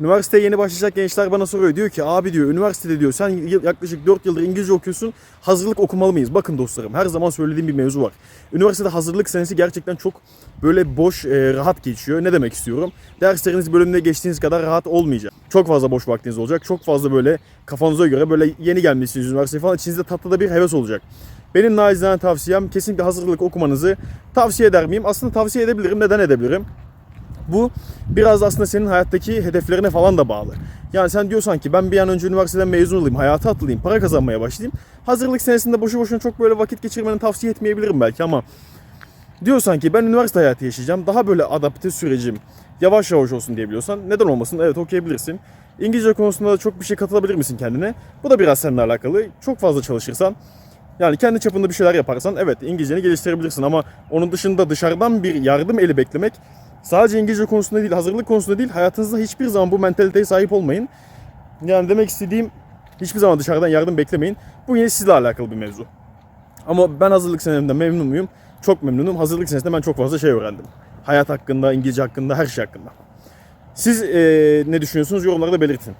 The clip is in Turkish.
Üniversiteye yeni başlayacak gençler bana soruyor. Diyor ki abi diyor üniversitede diyor sen yaklaşık 4 yıldır İngilizce okuyorsun. Hazırlık okumalı mıyız? Bakın dostlarım her zaman söylediğim bir mevzu var. Üniversitede hazırlık senesi gerçekten çok böyle boş, e, rahat geçiyor. Ne demek istiyorum? Dersleriniz bölümünde geçtiğiniz kadar rahat olmayacak. Çok fazla boş vaktiniz olacak. Çok fazla böyle kafanıza göre böyle yeni gelmişsiniz üniversiteye falan. İçinizde tatlı da bir heves olacak. Benim naizane tavsiyem kesinlikle hazırlık okumanızı tavsiye eder miyim? Aslında tavsiye edebilirim. Neden edebilirim? Bu biraz aslında senin hayattaki hedeflerine falan da bağlı. Yani sen diyorsan ki ben bir an önce üniversiteden mezun olayım, hayata atılayım, para kazanmaya başlayayım. Hazırlık senesinde boşu boşuna çok böyle vakit geçirmeni tavsiye etmeyebilirim belki ama diyorsan ki ben üniversite hayatı yaşayacağım, daha böyle adapte sürecim yavaş yavaş olsun diyebiliyorsan neden olmasın? Evet okuyabilirsin. İngilizce konusunda da çok bir şey katılabilir misin kendine? Bu da biraz seninle alakalı. Çok fazla çalışırsan yani kendi çapında bir şeyler yaparsan evet İngilizceni geliştirebilirsin ama onun dışında dışarıdan bir yardım eli beklemek sadece İngilizce konusunda değil, hazırlık konusunda değil, hayatınızda hiçbir zaman bu mentaliteye sahip olmayın. Yani demek istediğim hiçbir zaman dışarıdan yardım beklemeyin. Bu yine sizle alakalı bir mevzu. Ama ben hazırlık senemden memnun muyum? Çok memnunum. Hazırlık senesinde ben çok fazla şey öğrendim. Hayat hakkında, İngilizce hakkında, her şey hakkında. Siz eee, ne düşünüyorsunuz? Yorumlarda belirtin.